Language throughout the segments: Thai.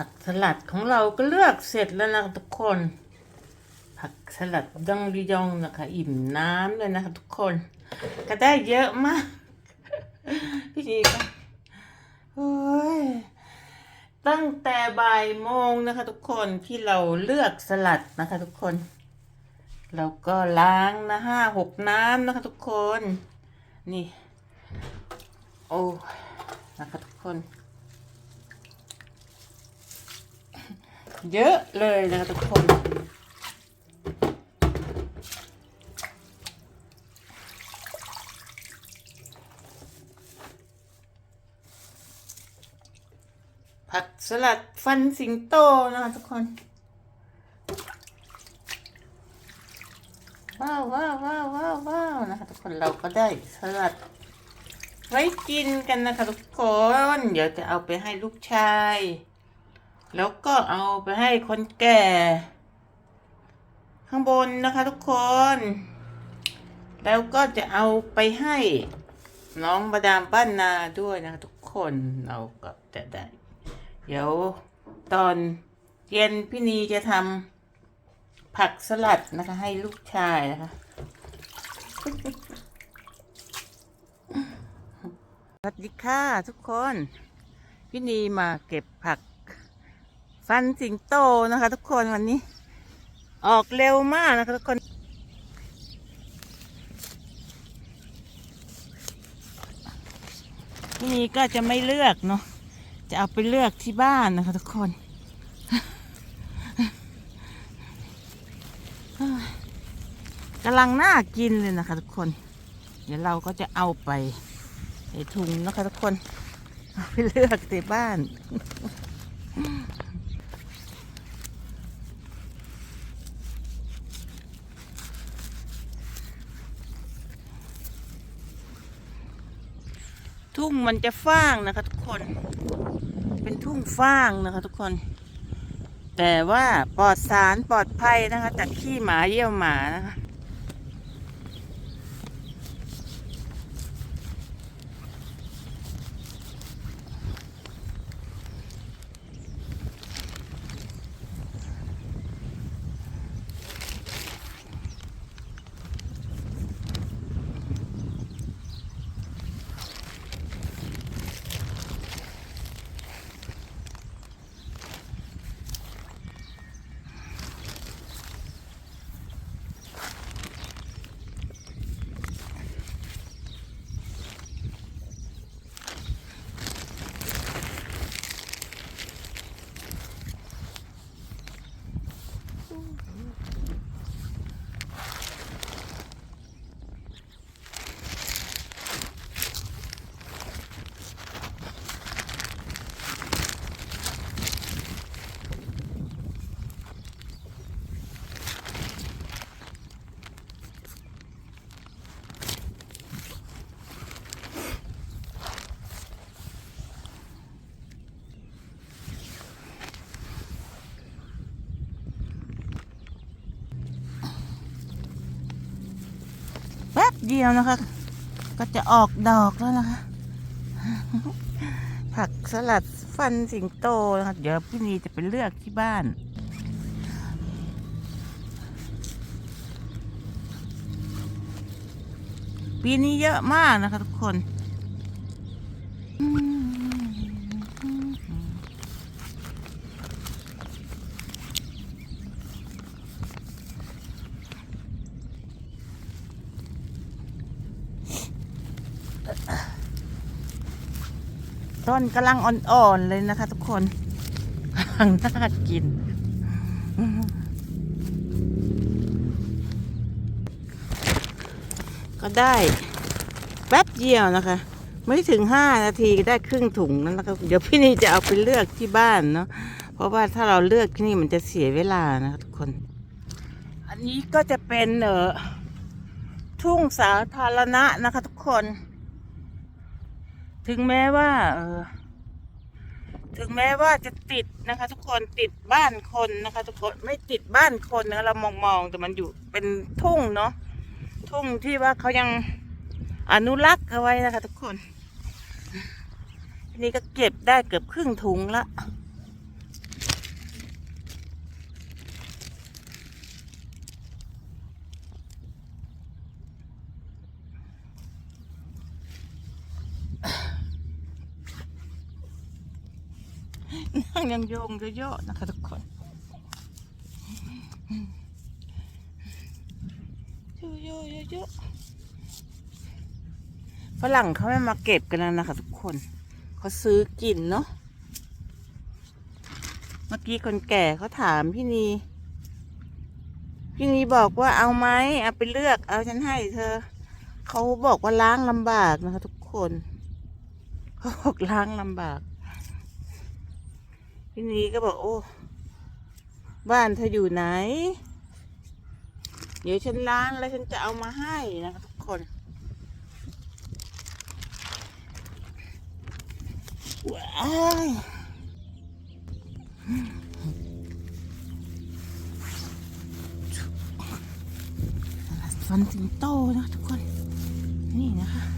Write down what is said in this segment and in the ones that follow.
ผักสลัดของเราก็เลือกเสร็จแล้วนะทุกคน ผักสลัดดังดิยองนะคะ อิ่มน้ำเลยนะคะทุกคน ก็ได้เยอะมากพี่ดีก็โอ้ยตั้งแต่บ่ายโมงนะคะ ทุกคนที่เราเลือกสลัดนะคะ ทุกคน เราก็ล้างนะห้าหกน้ำนะคะ ทุกคน นี่ โอ้นะคะทุกคน เยอะเลยนะคะทุกคน ผักสลัดฟันสิงโตนะคะทุกคน ว้าวว้าวว้าวว้าวว้าวนะคะทุกคนเราก็ได้สลัดไว้กินกันนะคะทุกคน เดี๋ยวจะเอาไปให้ลูกชาย แล้วก็เอาไปให้คนแก่ ข้างบนนะคะทุกคน แล้วก็จะเอาไปให้น้องมาดามบ้านนาด้วยนะคะทุกคนเราก็จะได้ เดี๋ยวตอนเย็นพี่นีจะทำผักสลัดนะคะ ให้ลูกชายนะคะสวัสดีค่ะทุกคน พี่นีมาเก็บผัก ฟันสิงโตนะคะทุกคนวันนี้ ออกเร็วมากนะคะทุกคนพี่นีก็จะไม่เลือกเนาะจะเอาไปเลือกที่บ้านนะคะทุกคนกำลังน่ากินเลยนะคะทุกคน เดี๋ยวเราก็จะเอาไปใส่ถุงนะคะทุกคน เอาไปเลือกในบ้าน ทุ่งมันจะฟ้างนะคะ ทุกคน เป็นทุ่งฟ้างนะคะ ทุกคน แต่ว่าปลอดสารปลอดภัยนะคะจากขี้หมาเยี่ยวหมานะคะ เดียวนะคะ ก็จะออกดอกแล้วนะคะ ผักสลัดฟันสิงโตนะคะเดี๋ยวพี่นีจะไปเลือกที่บ้านปีนี้เยอะมากนะคะทุกคน ต้นกำลังอ่อนๆเลยนะคะ ทุกคนกำลังน่ากิน ก็ได้แป๊บเดียวนะคะ ไม่ถึงห้านาทีก็ได้ครึ่งถุงนั่นแล้วนะคะเดี๋ยวพี่นี่จะเอาไปเลือกที่บ้านเนาะเพราะว่าถ้าเราเลือกที่นี่มันจะเสียเวลานะคะทุกคน อันนี้ก็จะเป็นเออทุ่งสาธารณะนะคะทุกคน ถึงแม้ว่า เออ ถึงแม้ว่าจะติดนะคะ ทุกคนติดบ้านคนนะคะ ทุกคนไม่ติดบ้านคนนะเรามองมองๆแต่มันอยู่เป็นทุ่งเนาะทุ่งที่ว่าเขายังอนุรักษ์เอาไว้นะคะ ทุกคน นี่ก็เก็บได้เกือบครึ่งถุงละ นั่ง ยังโยงเยอะๆนะคะทุกคนเยอะๆเยอะๆฝรั่งเขาไม่มาเก็บกันแล้วนะคะทุกคนเขาซื้อกินเนาะเมื่อกี้คนแก่เขาถามพี่นีพี่นีบอกว่าเอาไหมเอาไปเลือกเอาฉันให้เธอเขาบอกว่าล้างลำบากนะคะทุกคนเขาบอกล้างลำบาก พี่นีก็บอกโอ้บ้านเธออยู่ไหน เดี๋ยวฉันล้างแล้วฉันจะเอามาให้นะคะทุกคนว้ายฟันสิงโตนะทุกคน นี่นะคะ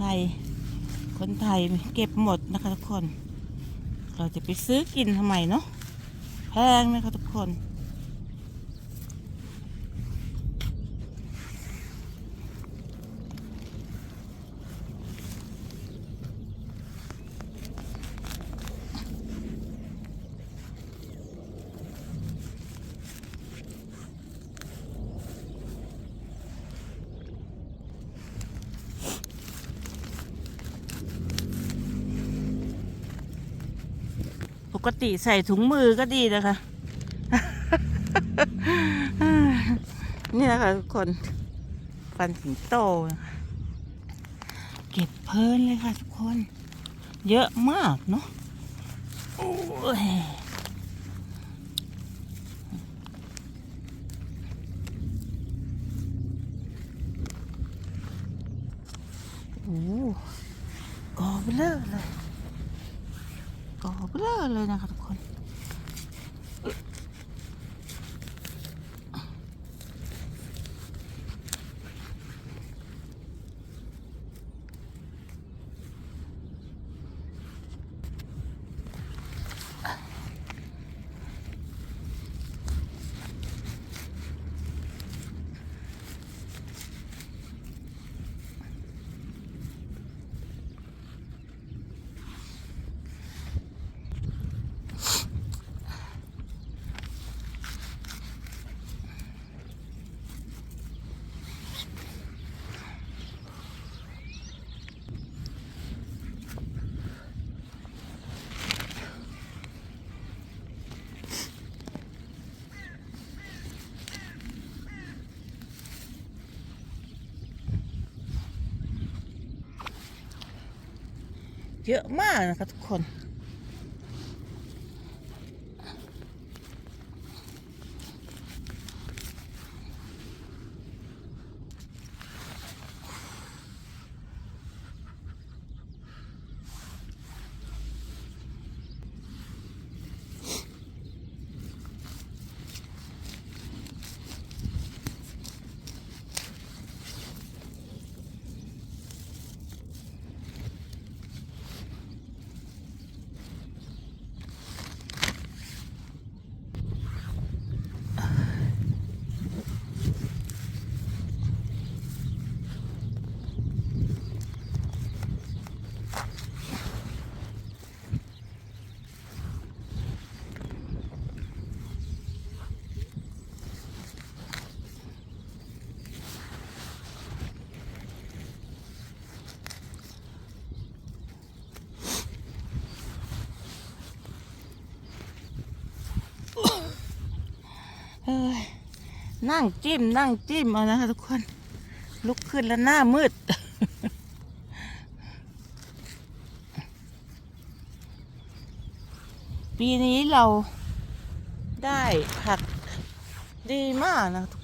ไทย คนไทยเก็บหมดนะคะทุกคน เราจะไปซื้อกินทำไมเนาะแพงไหมคะทุกคน กติใส่ถุงมือก็ดีนะคะ นี่นะคะทุกคนฟันสิงโต เก็บเพลินเลยค่ะทุกคน เยอะมากเนาะโอ้โอ้กอเลอเลย อเบลอเลยนะคะ เยอะมากนะคะทุกคน นั่งจิ้มนั่งจิ้มเอานะคะทุกคน ลุกขึ้นแล้วหน้ามืด ปีนี้เราได้ผักดีมากนะทุก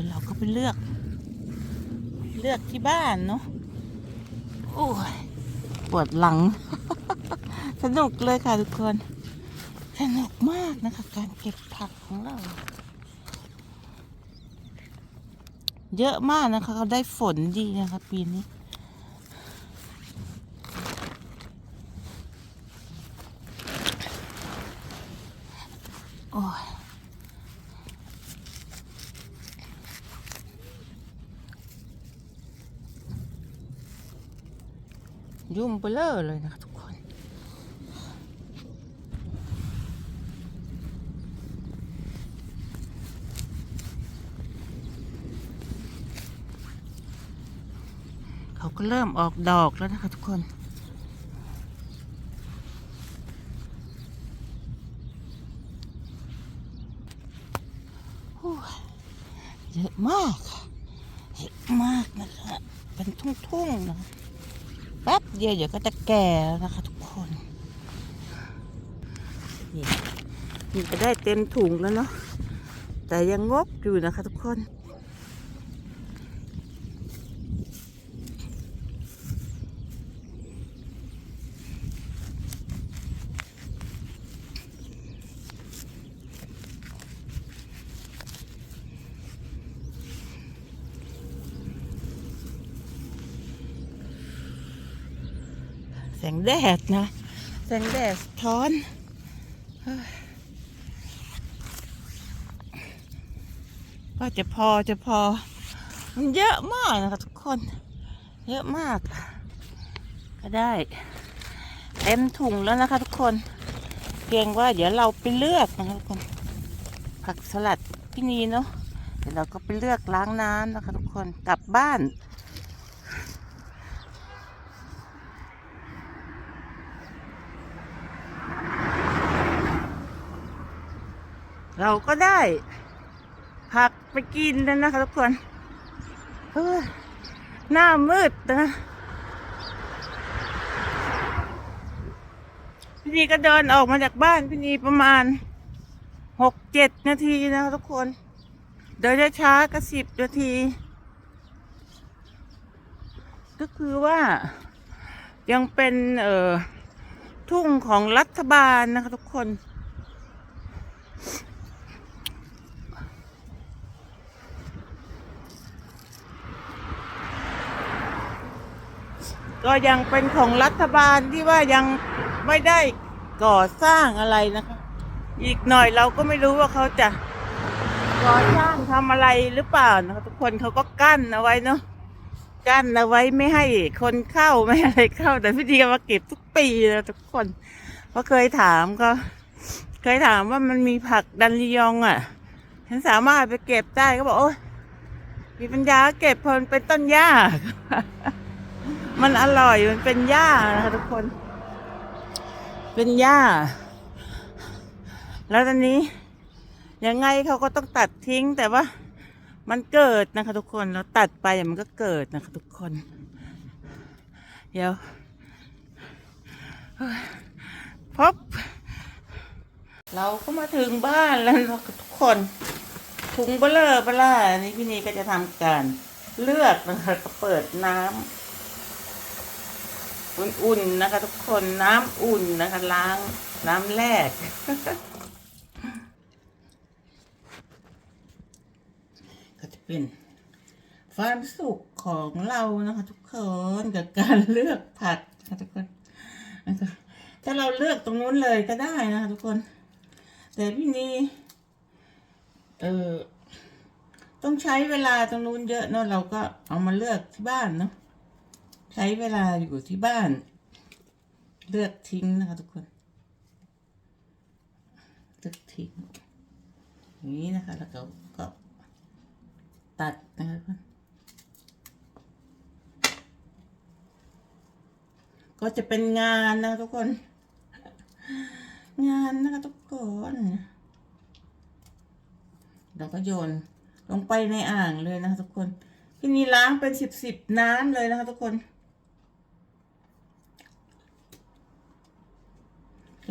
ดี๋ยวเราก็ไปเลือก เลือกที่บ้านเนาะโอ้ยปวดหลัง สนุกเลยค่ะทุกคน สนุกมากนะคะ การเก็บผักของเรา เยอะมากนะคะ เขาได้ฝนดีนะคะปีนี้ ยุ่มเบลอเลยนะคะทุกคน เขาก็เริ่มออกดอกแล้วนะคะทุกคนโอ้ยเยอะมากเยอะมากนะคะเป็นทุ่งๆนะ แป๊บเดียวเดี๋ยวก็จะแก่แล้วนะคะทุกคนนี่นี่ก็ได้เต็มถุงแล้วเนาะแต่ยังงกอยู่นะคะทุกคน แสงแดดนะ แสงแดดท้อนเฮ้ยว่าจะพอจะพอ มันเยอะมากนะคะทุกคน เยอะมาก ก็ได้ เต็มถุงแล้วนะคะทุกคนเพียงว่าเดี๋ยวเราไปเลือกนะคะทุกคน ผักสลัดพี่นีเนาะเดี๋ยวเราก็ไปเลือกล้างน้ำนะคะทุกคนกลับบ้าน เราก็ได้ ผักไปกินแล้วนะคะทุกคนเฮ้ยหน้ามืดนะพี่นีก็เดินออกมาจากบ้านพี่นีประมาณหกเจ็ดนาทีนะคะทุกคน เดินช้าๆก็สิบนาที ก็คือว่ายังเป็นเอ่อทุ่งของรัฐบาลนะคะทุกคน ก็ยังเป็นของรัฐบาลที่ว่ายังไม่ได้ก่อสร้างอะไรนะคะ อีกหน่อยเราก็ไม่รู้ว่าเขาจะก่อสร้างทำอะไรหรือเปล่านะคะทุกคนเขาก็กั้นเอาไว้เนาะกั้นเอาไว้ไม่ให้คนเข้าไม่ให้อะไรเข้า แต่พี่ดีก็มาเก็บทุกปีนะทุกคนเพราะเคยถามก็เคยถามว่ามันมีผักดันลียองอะ ฉันสามารถไปเก็บได้ก็บอกโอ้ยมีปัญญาเก็บเพนเป็นต้นหญ้า มันอร่อยมันเป็นหญ้านะคะทุกคน เป็นหญ้า แล้วตอนนี้ยังไงเขาก็ต้องตัดทิ้งแต่ว่ามันเกิดนะคะ ทุกคนเราตัดไปมันก็เกิดนะคะ ทุกคน เดี๋ยวพบเราก็มาถึงบ้านแล้วนะคะทุกคนถุงเบลอเบล่านนี้พี่นีก็จะทำการเลือกนะคะเปิดน้ำ อุ่นๆนะคะ ทุกคนน้ำอุ่นนะคะล้างน้ำแรก ก็จะเป็นความสุขของเรานะคะ ทุกคนกับการเลือกผักนะคะทุกคนถ้าเราเลือกตรงนู้นเลยก็ได้นะคะทุกคน แต่พี่นี่เออต้องใช้เวลาตรงนู้นเยอะเนาะเราก็เอามาเลือกที่บ้านเนาะ ใช้เวลาอยู่ที่บ้าน เลือกทิ้งนะคะทุกคน เลือกทิ้งอย่างนี้นะคะ แล้วก็ก็ตัดนะคะทุกคนก็จะเป็นงานนะคะทุกคน งานนะคะทุกคนเราก็โยนลงไปในอ่างเลยนะคะทุกคน ที่นี่ล้างเป็นสิบสิบน้ำเลยนะคะทุกคน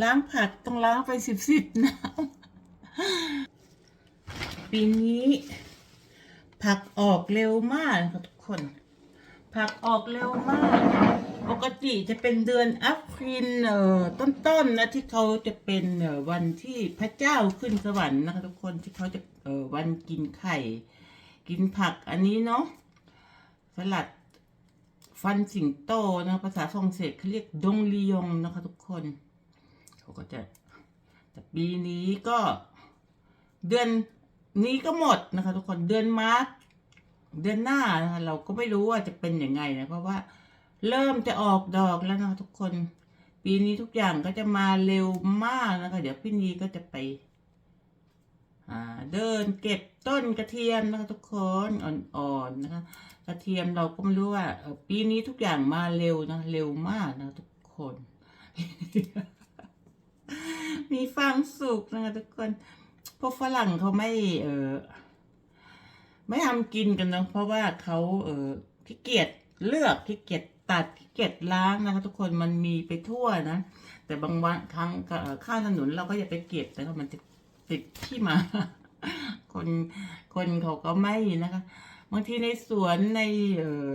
ล้างผักต้องล้างไปสิบสิบน้ำปีนี้ ผักออกเร็วมากนะคะทุกคน ผักออกเร็วมาก ปกติจะเป็นเดือนอัพรินเอ่อต้นๆนะที่เขาจะเป็นเอ่อวันที่พระเจ้าขึ้นสวรรค์นะคะทุกคนที่เขาจะเอ่อวันกินไข่ กินผักอันนี้เนาะสลัดฟันสิงโตนะภาษาฝรั่งเศสเขาเรียกดงลียงนะคะทุกคนาก็จะแต่ปีนี้ก็ เดือนนี้ก็หมดนะคะ ทุกคนเดือนมาร์ชเดือนหน้านะคะเราก็ไม่รู้ว่าจะเป็นยังไงนะเพราะว่า เริ่มจะออกดอกแล้วนะคะทุกคน ปีนี้ทุกอย่างก็จะมาเร็วมากนะคะ เดี๋ยวพี่นีก็จะไปเดินเก็บต้นกระเทียมนะคะทุกคนอ่อนๆนะคะกระเทียมเราก็ไม่รู้ว่าปีนี้ทุกอย่างมาเร็วนะเร็วมากนะทุกคน มีความสุขนะคะทุกคนพวกฝรั่งเขาไม่เออไม่ทำกินกันนะเพราะว่าเขาเออขี้เกียจเลือกขี้เกียจตัดขี้เกียจล้างนะคะ ทุกคนมันมีไปทั่วนะ แต่บางวันครั้งข้างถนนเราก็อย่าไปเก็บแต่ก็มันจะติดขี้หมา คนคนเขาก็ไม่นะคะบางทีในสวนในเออ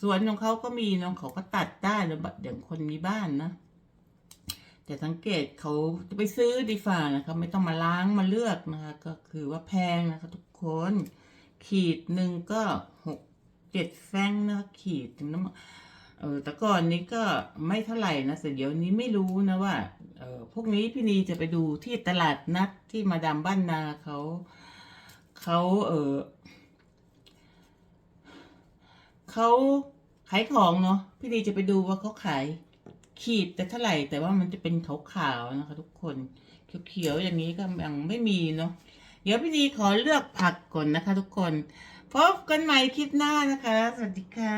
สวนของเขาก็มีเนาะเขาก็ตัดได้แล้วแบบอย่างคนมีบ้านนะ แต่สังเกตเขาจะไปซื้อดีฟ่านะคะไม่ต้องมาล้างมาเลือกนะคะ ก็คือว่าแพงนะคะ ทุกคน ขีดหนึ่งก็หกเจ็ดแฟงนะคะขีดถึงน้ำเออแต่ก่อนนี้ก็ไม่เท่าไหร่นะแต่เดี๋ยวนี้ไม่รู้นะว่าเออพวกนี้พี่นีจะไปดูที่ตลาดนัดที่มาดามบ้านนาเขาเขาเออเขาขายของเนาะพี่นีจะไปดูว่าเขาขาย ขีดแต่เท่าไหร่แต่ว่ามันจะเป็นขาวๆนะคะ ทุกคนเขียวๆอย่างนี้ก็ยังไม่มีเนาะเดี๋ยวพี่ดีขอเลือกผักก่อนนะคะ ทุกคนพบกันใหม่คลิปหน้านะคะ สวัสดีค่ะ